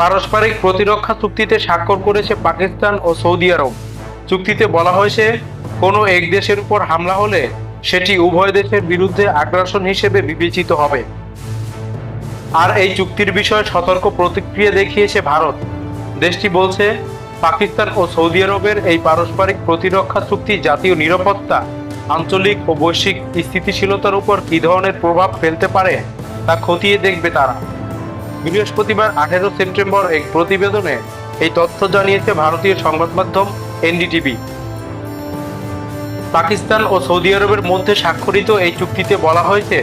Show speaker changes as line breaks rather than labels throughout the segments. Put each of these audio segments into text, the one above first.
পারস্পরিক প্রতিরক্ষা চুক্তিতে স্বাক্ষর করেছে পাকিস্তান ও সৌদি আরব। চুক্তিতে বলা হয়েছে, কোনো এক দেশের উপর হামলা হলে সেটি উভয় দেশের বিরুদ্ধে আগ্রাসন হিসেবে বিবেচিত হবে। আর এই চুক্তির বিষয়ে সতর্ক প্রতিক্রিয়া দেখিয়েছে ভারত। দেশটি বলছে, পাকিস্তান ও সৌদি আরবের এই পারস্পরিক প্রতিরক্ষা চুক্তি জাতীয় নিরাপত্তা, আঞ্চলিক ও বৈশ্বিক স্থিতিশীলতার উপর কী ধরনের প্রভাব ফেলতে পারে তা খতিয়ে দেখবে তারা। বৃহস্পতিবার, আঠেরো সেপ্টেম্বর এক প্রতিবেদনে এই তথ্য জানিয়েছে ভারতীয় সংবাদ মাধ্যম এনডিটিভি। পাকিস্তান ও সৌদি আরবের মধ্যে স্বাক্ষরিত এই চুক্তিতে বলা হয়েছে,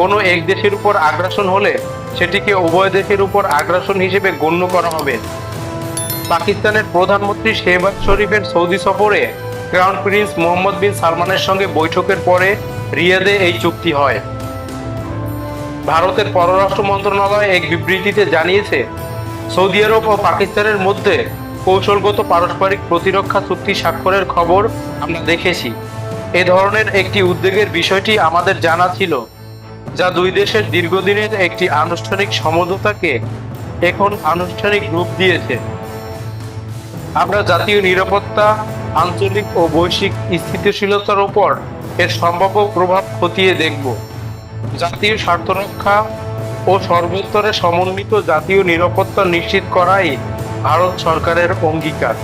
কোনো এক দেশের উপর আগ্রাসন হলে সেটিকে উভয় দেশের উপর আগ্রাসন হিসেবে গণ্য করা হবে। পাকিস্তানের প্রধানমন্ত্রী শেহবাজ শরীফের সৌদি সফরে ক্রাউন প্রিন্স মোহাম্মদ বিন সালমানের সঙ্গে বৈঠকের পরে রিয়াদে এই চুক্তি হয়। ভারতের পররাষ্ট্র মন্ত্রণালয় এক বিবৃতিতে জানিয়েছে, সৌদি আরব ও পাকিস্তানের মধ্যে কৌশলগত পারস্পরিক প্রতিরক্ষা চুক্তি স্বাক্ষরের খবর আমরা দেখেছি। এ ধরনের একটি উদ্বেগের বিষয়টি আমাদের জানা ছিল, যা দুই দেশের দীর্ঘদিনের একটি আনুষ্ঠানিক সমঝোতাকে এখন আনুষ্ঠানিক রূপ দিয়েছে। আমরা জাতীয় নিরাপত্তা, আঞ্চলিক ও বৈশ্বিক স্থিতিশীলতার উপর এর সম্ভাব্য প্রভাব খতিয়ে দেখব। জাতীয় স্বার্থ রক্ষা ও সর্বোত্তরে সমন্বিত জাতীয় নিরাপত্তা নিশ্চিত করাই ভারত সরকারের অঙ্গীকার।